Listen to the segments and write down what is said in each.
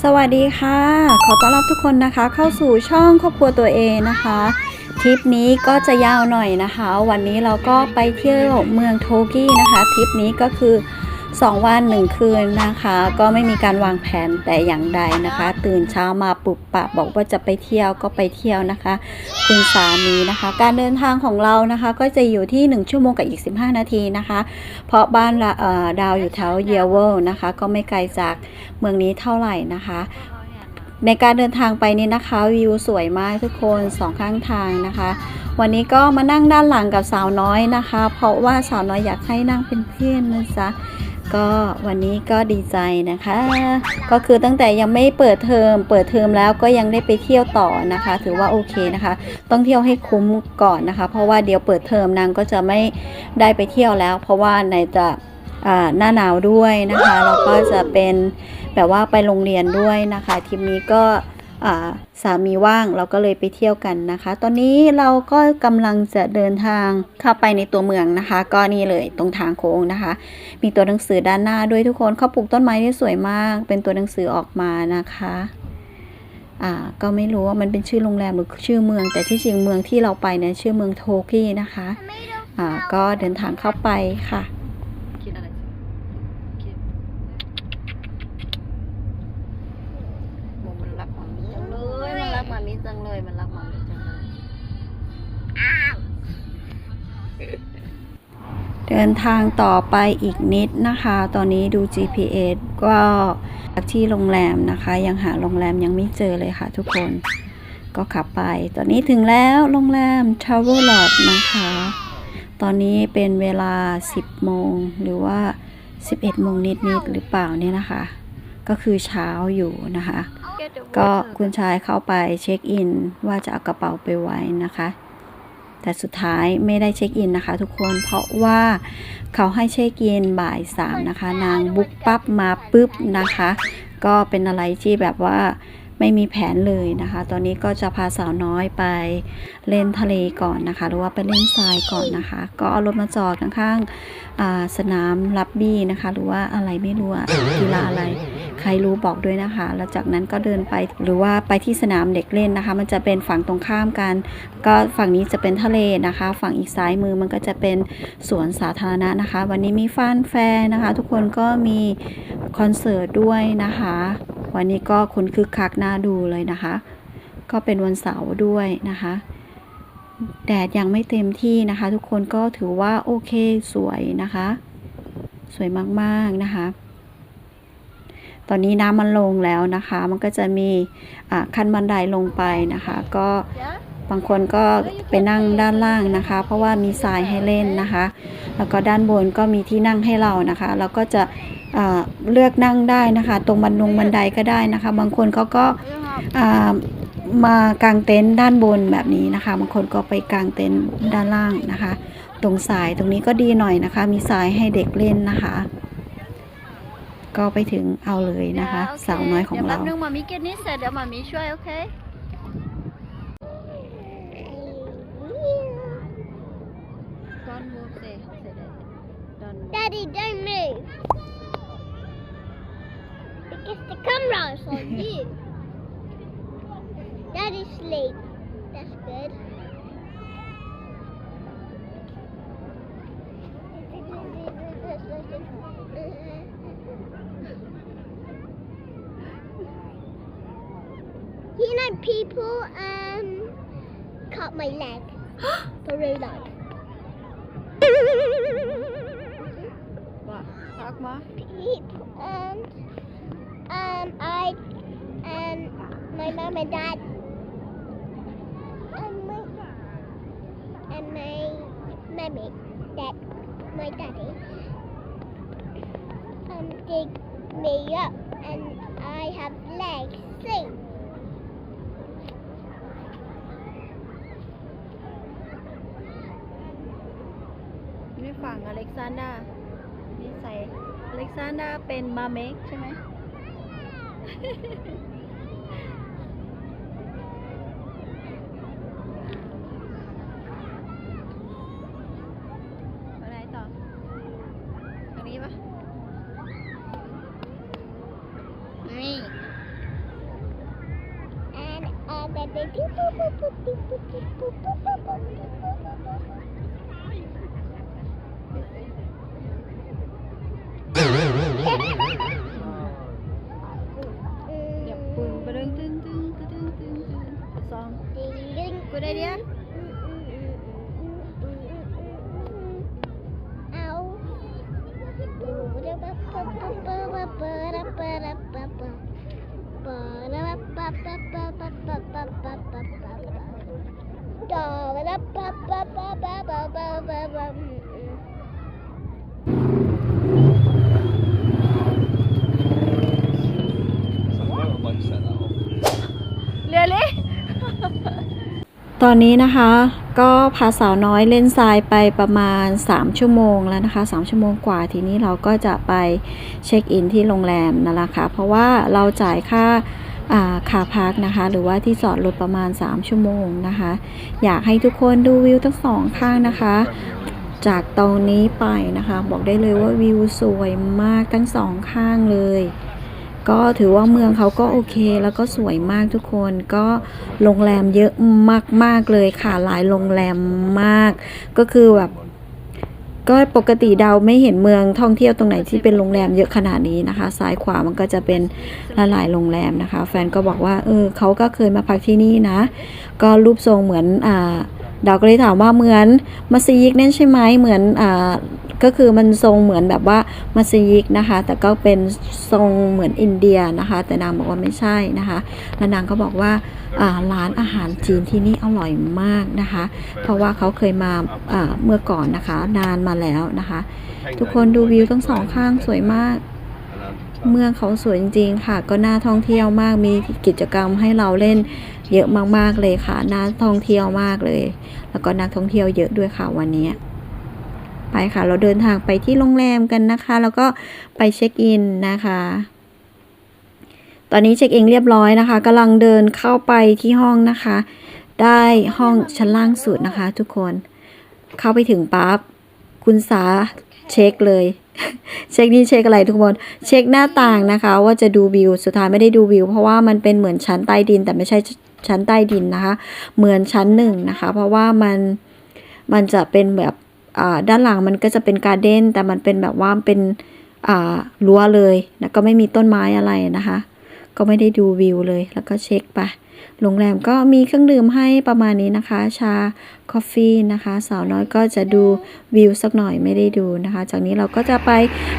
สวัสดีค่ะ ขอต้อนรับทุกคนนะคะ เข้าสู่ช่องครอบครัวตัวเองนะคะทริปนี้ก็จะยาวหน่อยนะคะ วันนี้เราก็ไปเที่ยวเมืองโทกี้นะคะทริปนี้ก็คือ 2 วัน 1 คืนนะคะ ก็ไม่มีการวางแผนแต่อย่างใดนะคะ ตื่นเช้ามาปลุกปะบอกว่าจะไปเที่ยวก็ไปเที่ยวนะคะ คุณสามีนะคะ การเดินทางของเรานะคะ ก็จะอยู่ที่ 1 ชั่วโมงกับอีก 15 นาทีนะคะ เพราะบ้านเอ่อดาวอยู่แถวเยเวลนะคะ ก็ไม่ไกลจากเมืองนี้เท่าไหร่นะคะในการเดินทางไปนี่นะคะวิวสวยมากทุกคนสองข้างทางนะคะ วันนี้ก็มานั่งด้านหลังกับสาวน้อยนะคะ เพราะว่าสาวน้อยอยากให้นั่งเป็นเพื่อนนะจ๊ะ ก็วันนี้ก็ดีใจนะคะ ก็คือตั้งแต่ยังไม่เปิดเทอม เปิดเทอมแล้วก็ยังได้ไปเที่ยวต่อนะคะ ถือว่าโอเคนะคะ ต้องเที่ยวให้คุ้มก่อนนะคะ เพราะว่าเดี๋ยวเปิดเทอมนางก็จะไม่ได้ไปเที่ยวแล้ว เพราะว่าในจะหน้าหนาวด้วยนะคะแล้วก็จะเป็นแบบว่าไปโรงเรียนด้วยนะคะทริปนี้ก็ สามีว่างเราก็เลยไปเที่ยวกันนะคะ ตอนนี้เราก็กำลังจะเดินทางเข้าไปในตัวเมืองนะคะ ก็นี่เลยตรงทางโค้งนะคะ มีตัวหนังสือด้านหน้าด้วยทุกคนเขาปลูกต้นไม้ที่สวยมาก เป็นตัวหนังสือออกมานะคะ่าก็ไม่รู้ว่ามันเป็นชื่อโรงแรมหรือชื่อเมือง แต่ที่จริงเมืองที่เราไปเนี่ยชื่อเมืองโทกี้นะคะอ่าก็เดินทางเข้าไปค่ะ เดินทางต่อไปอีกนิดนะคะ ตอนนี้ดู GPS ก็จากที่โรงแรมนะคะ ยังหาโรงแรมยังไม่เจอเลยค่ะทุกคนก็ขับไป ตอนนี้ถึงแล้วโรงแรม Travel Lodge นะคะ ตอนนี้เป็นเวลา 10 โมงหรือว่า 11 โมงนิดๆหรือเปล่าเนี่ยนะคะ ก็คือเช้าอยู่นะคะ ก็คุณชายเข้าไปเช็คอินว่าจะเอากระเป๋าไปไว้นะคะ แต่สุดท้ายไม่ได้เช็คอินนะคะ ทุกคนเพราะว่าเขาให้เช็คอินบ่ายสามนะคะ นางบุ๊กปั๊บมาปุ๊บนะคะ ก็เป็นอะไรที่แบบว่า ไม่มีแผนเลยนะคะ ตอนนี้ก็จะพาสาวน้อยไปเล่นทะเลก่อนนะคะ หรือว่าไปเล่นทรายก่อนนะคะ ก็เอารถมาจอดข้างๆสนามลับบี้นะคะ หรือว่าอะไรไม่รู้อะกีฬาอะไร ใครรู้บอกด้วยนะคะ แล้วจากนั้นก็เดินไปหรือว่าไปที่สนามเด็กเล่นนะคะ มันจะเป็นฝั่งตรงข้ามกัน ก็ฝั่งนี้จะเป็นทะเลนะคะ ฝั่งอีกซ้ายมือมันก็จะเป็นสวนสาธารณะนะคะ วันนี้มีฟันแฟร์นะคะ ทุกคนก็มีคอนเสิร์ตด้วยนะคะ วันนี้ก็คนคึกคักน่าดูเลยนะคะ ก็เป็นวันเสาร์ด้วยนะคะ แดดยังไม่เต็มที่นะคะ ทุกคนก็ถือว่าโอเคสวยนะคะ สวยมากๆนะคะ ตอนนี้น้ำมันลงแล้วนะคะ มันก็จะมีอ่าขั้นบันไดลงไปนะคะ ก็ บางคนก็ไปนั่งด้านล่างนะคะ เพราะว่ามีทรายให้เล่นนะคะ แล้วก็ด้านบนก็มีที่นั่งให้เรานะคะ เราก็จะอ่าเลือกนั่งได้นะคะ ตรงบันลงบันไดก็ได้นะคะ บางคนเขาก็อ่ามากางเต็นท์ด้านบนแบบนี้นะคะ บางคนก็ไปกางเต็นท์ด้านล่างนะคะ ตรงสายตรงนี้ก็ดีหน่อยนะคะ มีทรายให้เด็กเล่นนะคะ ก็ไปถึงเอาเลยนะคะ สาวน้อยของดี๋วเราแป๊บนึงมามีเก็ตนี่เสร็จเดี๋ยวมามีช่วยโอเค Daddy, don't move. Because the camera is on you. Daddy sleep. That's good. You know, people um cut my leg for real life. Ma? Peep and um, um I and my mom and dad and my and my mommy, that my daddy. Um, dig me up and I have legs. Sing. You're Alexander. อเล็กซานดราเป็นมาเมกใช่ไหม ตอนนี้นะคะก็พาสาวน้อยเล่นทรายไปประมาณ 3 ชั่วโมงแล้วนะคะ 3 ชั่วโมงกว่าทีนี้เราก็จะไปเช็คอินที่โรงแรมนั่นแหละค่ะเพราะว่าเราจ่ายค่า อ่าคาพักนะคะ หรือว่าที่จอดรถประมาณ 3 ชั่วโมงนะคะ อยากให้ทุกคนดูวิวทั้งสองข้างนะคะ จากตรงนี้ไปนะคะ บอกได้เลยว่าวิวสวยมากทั้งสองข้างเลยก็ถือว่าเมืองเขาก็โอเคแล้วก็สวยมากทุกคนก็โรงแรมเยอะมากๆเลยค่ะหลายโรงแรมมาก ก็คือแบบ ก็ปกติเดาไม่เห็นเมืองท่องเที่ยวตรงไหนที่เป็นโรงแรมเยอะขนาดนี้นะคะ ซ้ายขวามันก็จะเป็นลหลายโรงแรมนะคะ แฟนก็บอกว่าเออเขาก็เคยมาพักที่นี่นะ ก็รูปทรงเหมือนอ่าเดาก็เลยถามว่าเหมือนมัสยิดนั่นใช่ไหมเหมือนอ่า ก็คือมันทรงเหมือนแบบว่ามัสยิดนะคะ แต่ก็เป็นทรงเหมือนอินเดียนะคะ แต่นางบอกว่าไม่ใช่นะคะแล้วนางก็บอกว่าร้านอาหารจีนที่นี่อร่อยมากนะคะ เพราะว่าเขาเคยมาเมื่อก่อนนะคะ นานมาแล้วนะคะ ทุกคนดูวิวทั้งสองข้างสวยมากเมืองเขาสวยจริงๆค่ะ ก็น่าท่องเที่ยวมากมีกิจกรรมให้เราเล่นเยอะมากๆเลยค่ะ น่าท่องเที่ยวมากเลย แล้วก็นักท่องเที่ยวเยอะด้วยค่ะวันนี้ ไปค่ะ เราเดินทางไปที่โรงแรมกันนะคะ แล้วก็ไปเช็คอินนะคะตอนนี้เช็คอินเรียบร้อยนะคะกำลังเดินเข้าไปที่ห้องนะคะ ได้ห้องชั้นล่างสุดนะคะ ทุกคนเข้าไปถึงปั๊บคุณสาเช็คเลย เช็คนี่เช็คอะไรทุกคนเช็คหน้าต่างนะคะ ว่าจะดูวิวสุดท้ายไม่ได้ดูวิว เพราะว่ามันเป็นเหมือนชั้นใต้ดิน แต่ไม่ใช่ชั้นใต้ดินนะคะ เหมือนชั้นหนึ่งนะคะ เพราะว่ามันมันจะเป็นแบบ ด้านหลังมันก็จะเป็นการ์เด้นแต่มันเป็นแบบว่าเป็นรั้วเลยแล้วก็ไม่มีต้นไม้อะไรนะคะ ก็ไม่ได้ดูวิวเลยแล้วก็เช็คไปโรงแรมก็มีเครื่องดื่มให้ประมาณนี้นะคะ ชาคอฟฟี่นะคะ สาวน้อยก็จะดูวิวสักหน่อยไม่ได้ดูนะคะ จากนี้เราก็จะไป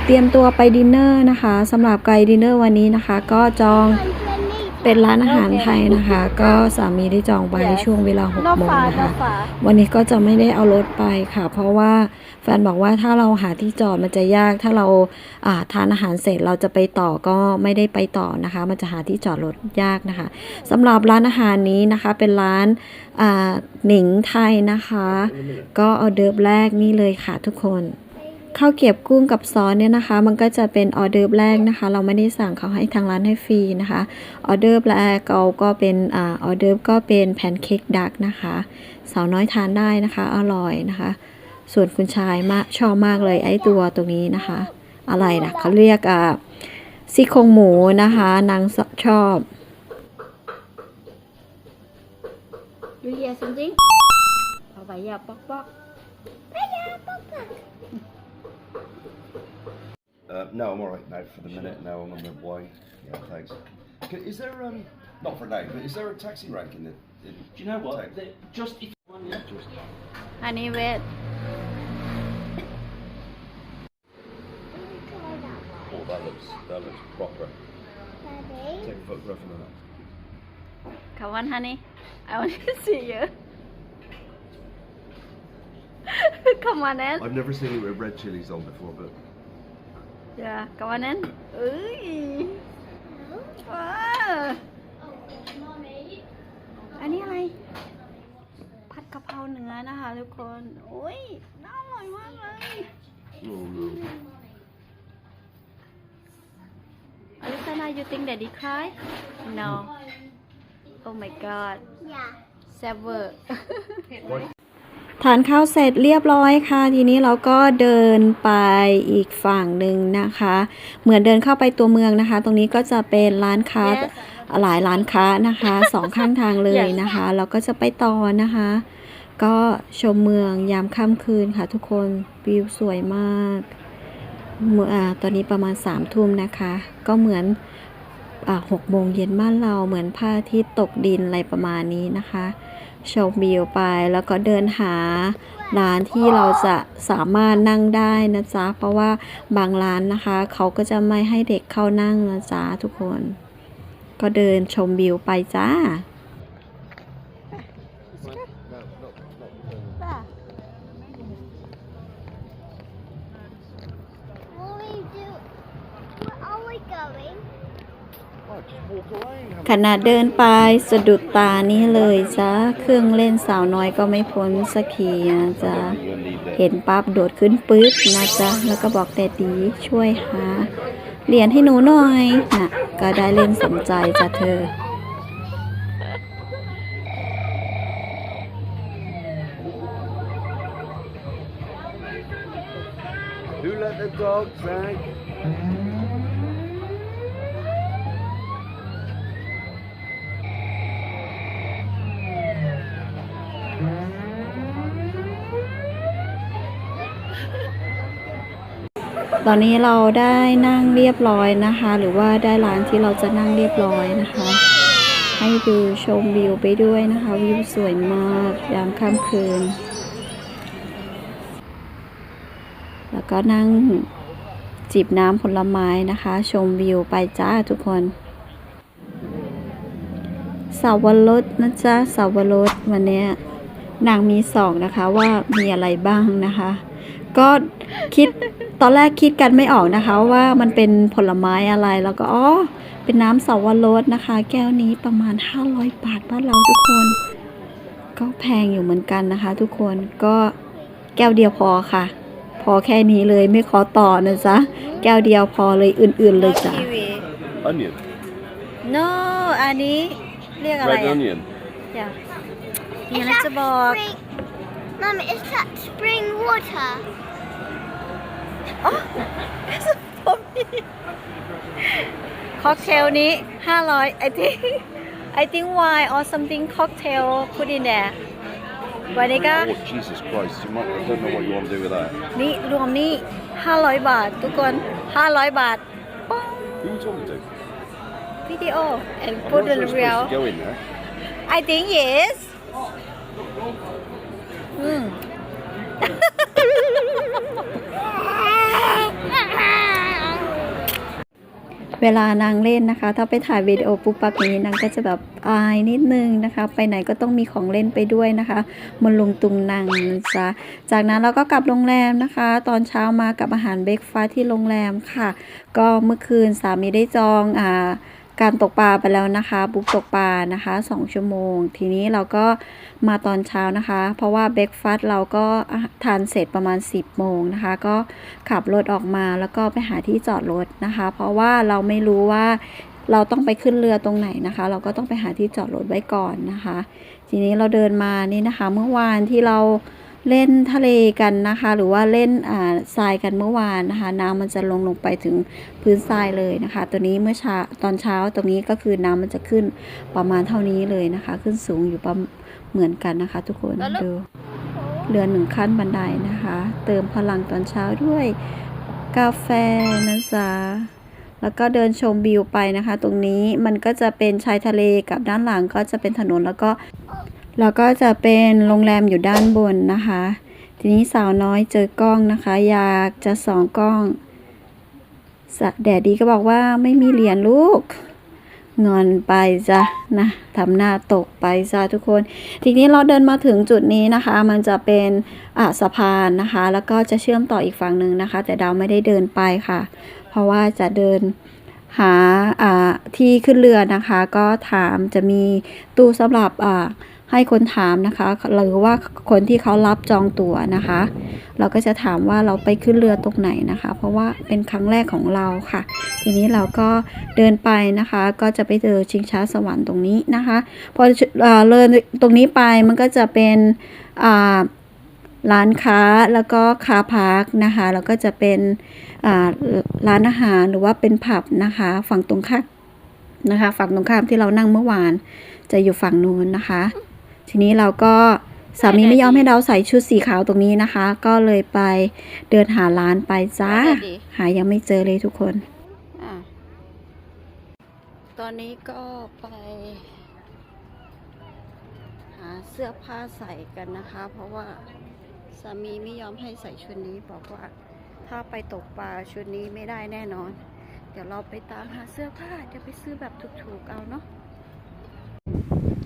เตรียมตัวไปดินเนอร์นะคะสำหรับไกด์ดินเนอร์วันนี้นะคะ ก็จอง เป็นร้านอาหารไทยนะคะ ก็สามีได้จองไว้ในช่วงเวลานอก6โมงฝานะนอคะกฝาวันนี้ก็จะไม่ได้เอารถไปค่ะ เพราะว่าแฟนบอกว่าถ้าเราหาที่จอดมันจะยากถ้าเราอ่าทานอาหารเสร็จเราจะไปต่อก็ไม่ได้ไปต่อนะคะ มันจะหาที่จอดรถยากนะคะสำหรับร้านอาหารนี้นะคะเป็นร้านอ่าหนิงไทยนะคะ ก็ออเดิร์ฟแรกนี่เลยค่ะทุกคน ข้าวเกรียบกุ้งกับซอสเนี่ยนะคะ มันก็จะเป็นออเดิร์แรกนะคะ เราไม่ได้สั่งเขาให้ทางร้านให้ฟรีนะคะออเดิร์แรกเราก็เป็นออเดิร์ก็เป็นแพนเค้กดักนะคะสาวน้อยทานได้นะคะ อร่อยนะคะ ส่วนคุณชายมากชอบมากเลยไอ้ตัวตรงนี้นะคะ อะไรนะเขาเรียกอ่าซี่โครงหมูนะคะนางชอบดูเฮียจริงเอาไปอย่าปอกปอก Uh, no, I'm all right now for the minute. Now I'm on the way. Yeah, thanks. Is there um not for now, but is there a taxi rank in the? In Do you know what? Just if one, yeah. Just Honey wait. oh, that looks that looks proper. Daddy, Take a photograph of that. Come on, honey. I want to see you. Come on in. I've never seen it with red chilies on before, but Yeah Come on then เอ้ยว้าวอันนี้อะไร ผัดกะเพราเนื้อนะคะทุกคนโอ้ยน่าอร่อยมากเลย oh no. Alexandra you think daddy cry No Oh my god แซ่บเวอร์ ทานข้าวเสร็จเรียบร้อยค่ะ ทีนี้เราก็เดินไปอีกฝั่งหนึ่งนะคะ เหมือนเดินเข้าไปตัวเมืองนะคะ ตรงนี้ก็จะเป็นร้านค้า Yes หลายร้านค้านะคะสองข้างทางเลยนะคะ เราก็จะไปต่อนะคะ ก็ชมเมืองยามค่ำคืนค่ะทุกคนวิวสวยมากเมื่ออาตอนนี้ประมาณสามทุ่มนะคะ ก็เหมือนอ่าหกโมงเย็นบ้านเราเหมือนพระอาทิตย์ตกดินอะไรประมาณนี้นะคะ ชมวิวไปแล้วก็เดินหาร้านที่เราจะสามารถนั่งได้นะจ๊ะ เพราะว่าบางร้านนะคะ เขาก็จะไม่ให้เด็กเข้านั่งนะจ๊ะทุกคน ก็เดินชมวิวไปจ้า ขณะเดินไปสะดุดตานี้เลยจ้าเครื่องเล่นสาวน้อยก็ไม่พ้นสักทีนะจ๊ะเห็นปั๊บโดดขึ้นปึ๊บนะจ๊ะแล้วก็บอกแดดดีช่วยหาเหรียญให้หนูหน่อยนะก็ได้เล่นสมใจจ้ะเธอ The dogs out? ตอนนี้เราได้นั่งเรียบร้อยนะคะ หรือว่าได้ร้านที่เราจะนั่งเรียบร้อยนะคะ ให้ดูชมวิวไปด้วยนะคะ วิวสวยมากยามค่ำคืน แล้วก็นั่งจิบน้ำผลไม้นะคะ ชมวิวไปจ้าทุกคนสาวรสนะจ๊ะสาวรสวันนี้นางมีสองนะคะว่ามีอะไรบ้างนะคะ ก็คิด ตอนแรกคิดกันไม่ออกนะคะว่ามันเป็นผลไม้อะไรแล้วก็อ๋อเป็นน้ำสาวรสนะคะ แก้วนี้ประมาณ 500 บาทบ้านเราทุกคน ก็แพงอยู่เหมือนกันนะคะ ทุกคนก็แก้วเดียวพอค่ะ พอแค่นี้เลยไม่ขอต่อนะจ๊ะแก้วเดียวพอเลยอื่น ๆ เลยจ้ะ Onion. no อันนี้เรียกอะไร Red onion. อย่า Is that spring? Mum, is that spring water? ค็อกเทลนี้ 500 I think I think wine or something cocktail put in there วันนี้ก็ Oh, Jesus Christ. You might, I don't know what you want to do with that. นี่รวมนี่ 500 บาท ทุกคน 500 บาทป้อง Who are you talking to? วิดีโอ and I'm put not the supposed real to go in there. I think yes อืม เวลานางเล่นนะคะ ถ้าไปถ่ายวิดีโอปุ๊บปั๊บอย่างนี้นางก็จะแบบอายนิดนึงนะคะ ไปไหนก็ต้องมีของเล่นไปด้วยนะคะมันลุงตุงนางนะจ๊ะจากนั้นเราก็กลับโรงแรมนะคะ ตอนเช้ามากับอาหารเบรกฟาสที่โรงแรมค่ะ ก็เมื่อคืนสามีได้จองอ่า การตกปลาไปแล้วนะคะ บุ๊กตกปลานะคะ2ชั่วโมง ทีนี้เราก็มาตอนเช้านะคะ เพราะว่าเบรกฟาสต์เราก็ทานเสร็จประมาณ 10 โมงนะคะ ก็ขับรถออกมาแล้วก็ไปหาที่จอดรถนะคะ เพราะว่าเราไม่รู้ว่าเราต้องไปขึ้นเรือตรงไหนนะคะ เราก็ต้องไปหาที่จอดรถไว้ก่อนนะคะ ทีนี้เราเดินมานี่นะคะ เมื่อวานที่เรา เล่นทะเลกันนะคะ หรือว่าเล่นอ่าทรายกันเมื่อวานนะคะ น้ำมันจะลงลงไปถึงพื้นทรายเลยนะคะ ตัวนี้เมื่อเช้าตอนเช้าตรงนี้ก็คือน้ำมันจะขึ้นประมาณเท่านี้เลยนะคะ ขึ้นสูงอยู่ประเหมือนกันนะคะ ทุกคนดูเรือหนึ่งขั้นบันไดนะคะ เติมพลังตอนเช้าด้วยกาแฟนะจ๊ะแล้วก็เดินชมวิวไปนะคะ ตรงนี้มันก็จะเป็นชายทะเลกับด้านหลังก็จะเป็นถนนแล้วก็ แล้วก็จะเป็นโรงแรมอยู่ด้านบนนะคะ ทีนี้สาวน้อยเจอกล้องนะคะ อยากจะส่องกล้องแดดดีก็บอกว่าไม่มีเหรียญลูกงอนไปจ้ะนะทำหน้าตกไปจ้ะทุกคน ทีนี้เราเดินมาถึงจุดนี้นะคะ มันจะเป็นอะสะพานนะคะ แล้วก็จะเชื่อมต่ออีกฝั่งหนึ่งนะคะ แต่ดาวไม่ได้เดินไปค่ะ เพราะว่าจะเดินหาอ่าที่ขึ้นเรือนะคะ ก็ถามจะมีตู้สำหรับอ่า ให้คนถามนะคะ หรือว่าคนที่เขารับจองตั๋วนะคะ เราก็จะถามว่าเราไปขึ้นเรือตรงไหนนะคะ เพราะว่าเป็นครั้งแรกของเราค่ะ ทีนี้เราก็เดินไปนะคะ ก็จะไปเจอชิงช้าสวรรค์ตรงนี้นะคะ พอเอ่อเลยตรงนี้ไปมันก็จะเป็นร้านค้าแล้วก็คาพาร์คนะคะแล้วก็จะเป็นร้านอาหารหรือว่าเป็นผับนะคะ ฝั่งตรงข้ามนะคะ ฝั่งตรงข้ามที่เรานั่งเมื่อวานจะอยู่ฝั่งนู้นนะคะ ทีนี้เราก็สามีไม่ยอมให้เราใส่ชุดสีขาวตรงนี้นะคะ ก็เลยไปเดินหาร้านไปจ้า หายังไม่เจอเลยทุกคนอะตอนนี้ก็ไป หาเสื้อผ้าใส่กันนะคะ เพราะว่าสามีไม่ยอมให้ใส่ชุดนี้บอกว่า ถ้าไปตกปลาชุดนี้ไม่ได้แน่นอน เดี๋ยวเราไปตามหาเสื้อผ้าเดี๋ยวไปซื้อแบบถูกๆเอาเนาะ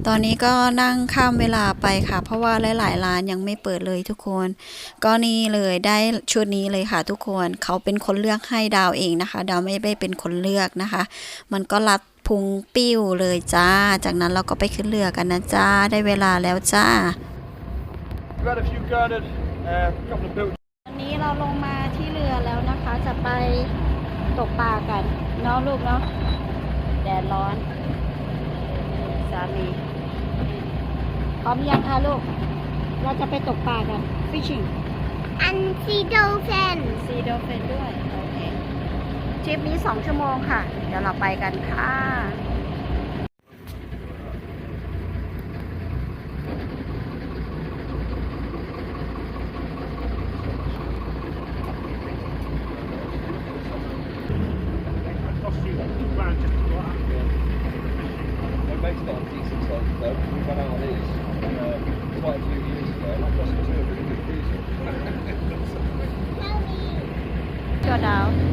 ตอนนี้ก็นั่งข้ามเวลาไปค่ะ เพราะว่าหลายๆร้านยังไม่เปิดเลยทุกคน ก็นี่เลยได้ชุดนี้เลยค่ะทุกคนเขาเป็นคนเลือกให้ดาวเองนะคะ ดาวไม่ได้เป็นคนเลือกนะคะ มันก็รัดพุงปิ้วเลยจ้า จากนั้นเราก็ไปขึ้นเรือกันนะจ้า ได้เวลาแล้วจ้า We've had a few garnered, uh, couple of bilge วันนี้เราลงมาที่เรือแล้วนะคะ จะไปตกปลากันเนาะลูกเนาะแดดร้อนสามี พร้อมยังคะลูก เราจะไปตกปลากัน fishing And see dolphin. ซีโดเฟนด้วย โอเคทริปนี้สองชั่วโมงค่ะ เดี๋ยวเราไปกันค่ะ got a decent sized. We out of uh, quite a few years ago, and I cost us a really good diesel. Go now.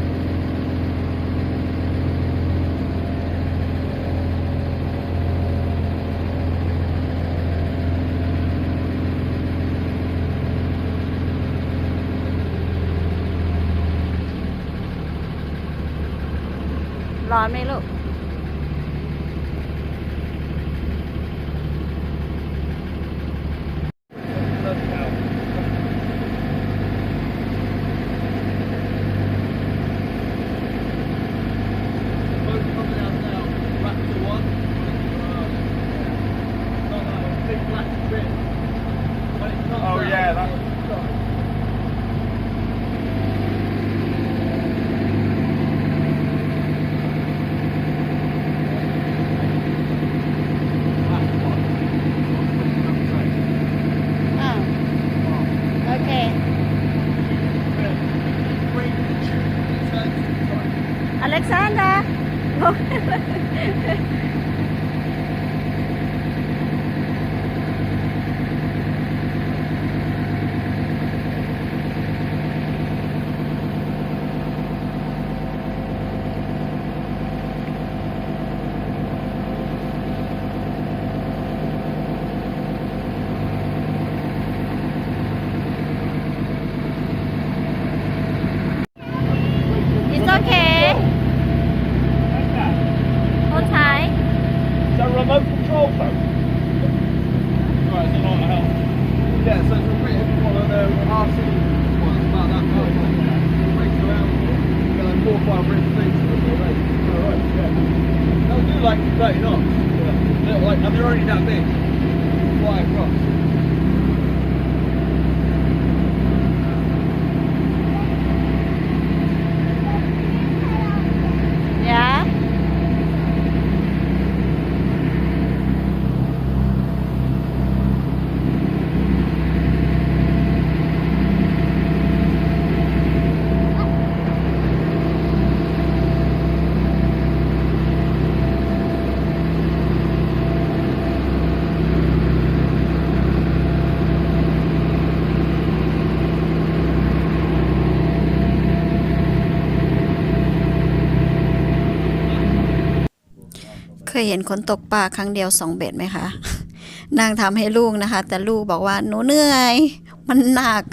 เคยเห็นคนตกปลาครั้งเดียวสองเบ็ดไหมคะ นางทำให้ลูกนะคะ แต่ลูกบอกว่าหนูเหนื่อย มันหนัก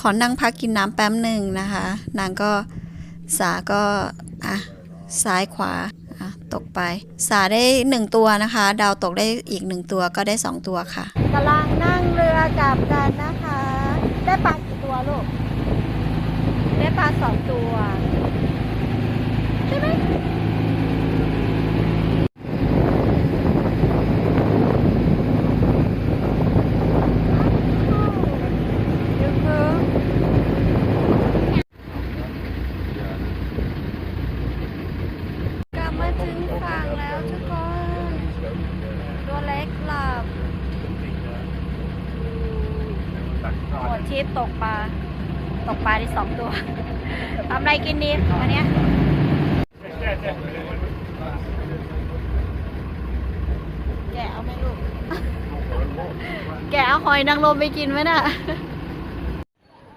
ขอนั่งพักกินน้ำแป๊บหนึ่งนะคะ นางก็สาก็อะซ้ายขวาอะตกไป สาได้หนึ่งตัวนะคะ ดาวตกได้อีกหนึ่งตัวก็ได้สองตัวค่ะกำลังนั่งเรือกลับกันนะคะ ได้ปลากี่ตัวลูก ได้ปลาสองตัว ใช่ไหมยูคือ กลับมาถึงฝั่งแล้วทุก ดทริปตกปลา ตกปลาได้สองตัว ทำอะไร กินดีวันเนี้ยแกะเอาไหมลูก แกะเอาหอยนางรมไปกินไหมน่ะ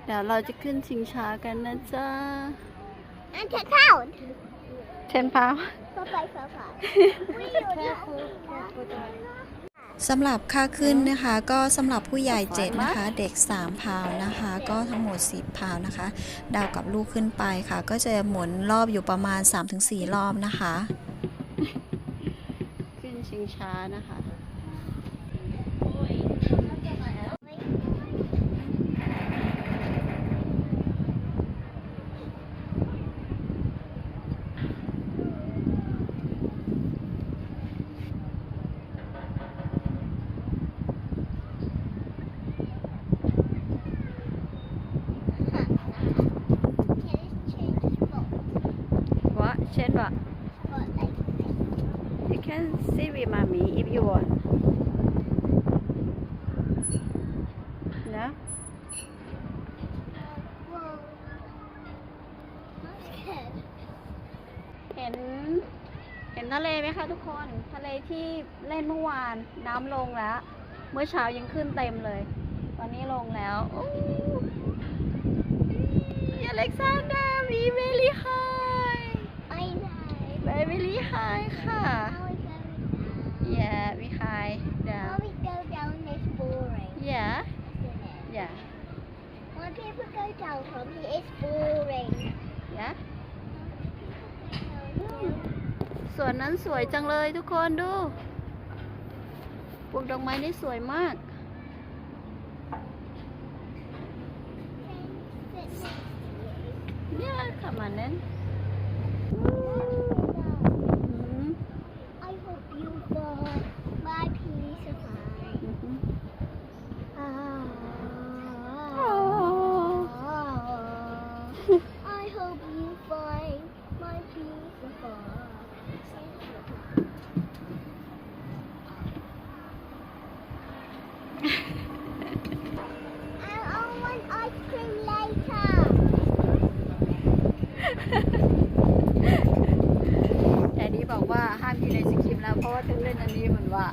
เดี๋ยวเราจะขึ้นชิงช้ากันนะจ๊ะ And check out. เชนพาว Bye bye bye. We are สำหรับค่าขึ้นนะคะก็สำหรับผู้ใหญ่ 7 นะคะ เด็ก 3 พาวนะคะ ก็ทั้งหมด 10 พาวนะคะ ดาวกับลูกขึ้นไปค่ะ ก็จะหมุนรอบอยู่ประมาณ 3-4 รอบนะคะ ขึ้นชิงช้านะคะ What? เช่นว่า You can sit with mommy if you want. No? เห็น เห็นทะเลไหมคะทุกคน ทะเลที่เล่นเมื่อวานน้ำลงแล้ว เมื่อเช้ายังขึ้นเต็มเลย ตอนนี้ลงแล้วโอ้ยอเล็กซานดราวีเวลี่ไฮ I know. เวลี่ไฮค่ะ How we go Yeah, we high down. down. How we go down is boring, Yeah, isn't it? yeah, When people go down from here, it's boring. yeah. สวนนั้นสวยจังเลยทุกคนดูปลูกดอกไม้ได้สวยมาก Yeah, come on then. Mhm, I hope you find my peace of mind. mhm. Ah. Oh. I hope you find my peace of mind. And I want ice cream later. แต่ดีบอกว่าห้ามกินไอศครีมแล้วเพราะว่าถึงเล่นอันนี้เหมือนว่า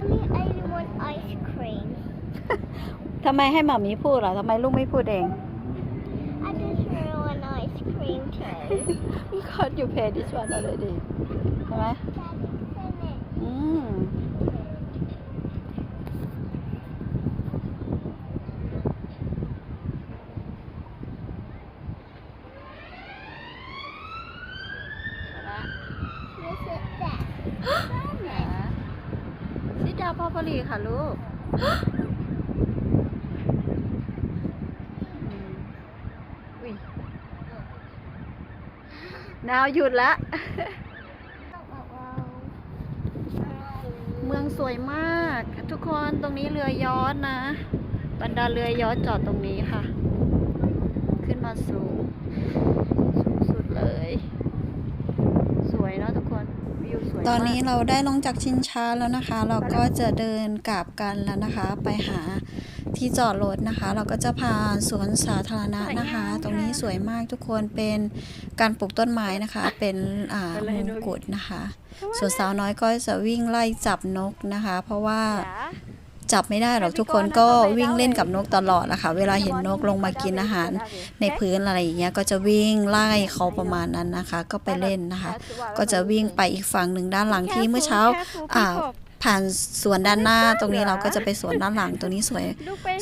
Only I want ice cream. ทำไมให้หมามีพูดเหรอทำไมลูกไม่พูดเอง I just really want ice cream too. because you pay this one already ใช่ไหม Daddy, finish. อืม This is that. ซิดาพอพอลีค่ะลูกอืมอุ้ย นาวหยุดละ เมืองสวยมาก ทุกคนตรงนี้เรือยอชต์นะ บรรดาเรือยอชต์จอดตรงนี้ค่ะ ขึ้นมาสูง สูงสุดเลย สวยเนอะทุกคนวิวสวยมากตอนนี้เราได้ลงจากชินช้าแล้วนะคะ เราก็จะเดินกลับกันแล้วนะคะ ไปหา ที่จอดรถนะคะ เราก็จะพาสวนสาธารณะนะคะ ตรงนี้สวยมากทุกคนเป็นการปลูกต้นไม้นะคะ เป็นอ่ามงกุฎนะคะส่วนสาวน้อยก็จะวิ่งไล่จับนกนะคะ เพราะว่าจ๋าจับไม่ได้หรอกทุกคนก็วิ่งเล่นกับนกตลอดนะคะเวลาเห็นนกลงมากินอาหารในพื้นอะไรอย่างเงี้ยก็จะวิ่งไล่เขาประมาณนั้นนะคะ ก็ไปเล่นนะคะ ก็จะวิ่งไปอีกฝั่งหนึ่งด้านหลังที่เมื่อเช้าอ่า ผ่านสวนด้านหน้าตรงนี้เราก็จะไปสวนด้านหลังตรงนี้สวย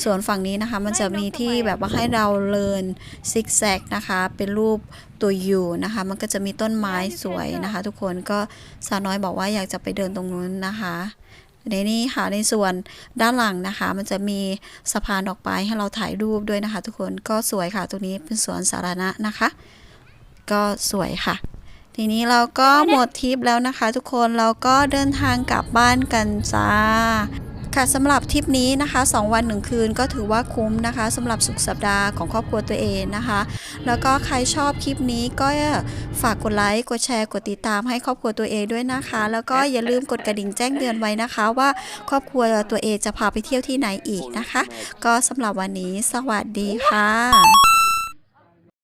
ส่วนฝั่งนี้นะคะ มันจะมีที่แบบว่าให้เราเลินซิกแซกนะคะ เป็นรูปตัวยูนะคะ มันก็จะมีต้นไม้สวยนะคะ ทุกคนก็สาวน้อยบอกว่าอยากจะไปเดินตรงนู้นนะคะในนี้ค่ะในส่วนด้านหลังนะคะ มันจะมีสะพานดอกไม้ให้เราถ่ายรูปด้วยนะคะ ทุกคนก็สวยค่ะตรงนี้เป็นสวนสาธารณะนะคะ ก็สวยค่ะ ทีนี้เราก็หมดทริปแล้วนะคะ ทุกคนเราก็เดินทางกลับบ้านกันจ้าค่ะสำหรับทริปนี้นะคะ 2 วัน 1 คืนก็ถือว่าคุ้มนะคะสำหรับสุขสัปดาห์ของครอบครัวตัวเองนะคะ แล้วก็ใครชอบคลิปนี้ก็ฝากกดไลค์กดแชร์กดติดตามให้ครอบครัวตัวเองด้วยนะคะ แล้วก็อย่าลืมกดกระดิ่งแจ้งเตือนไว้นะคะ ว่าครอบครัวตัวเองจะพาไปเที่ยวที่ไหนอีกนะคะ ก็สำหรับวันนี้สวัสดีค่ะ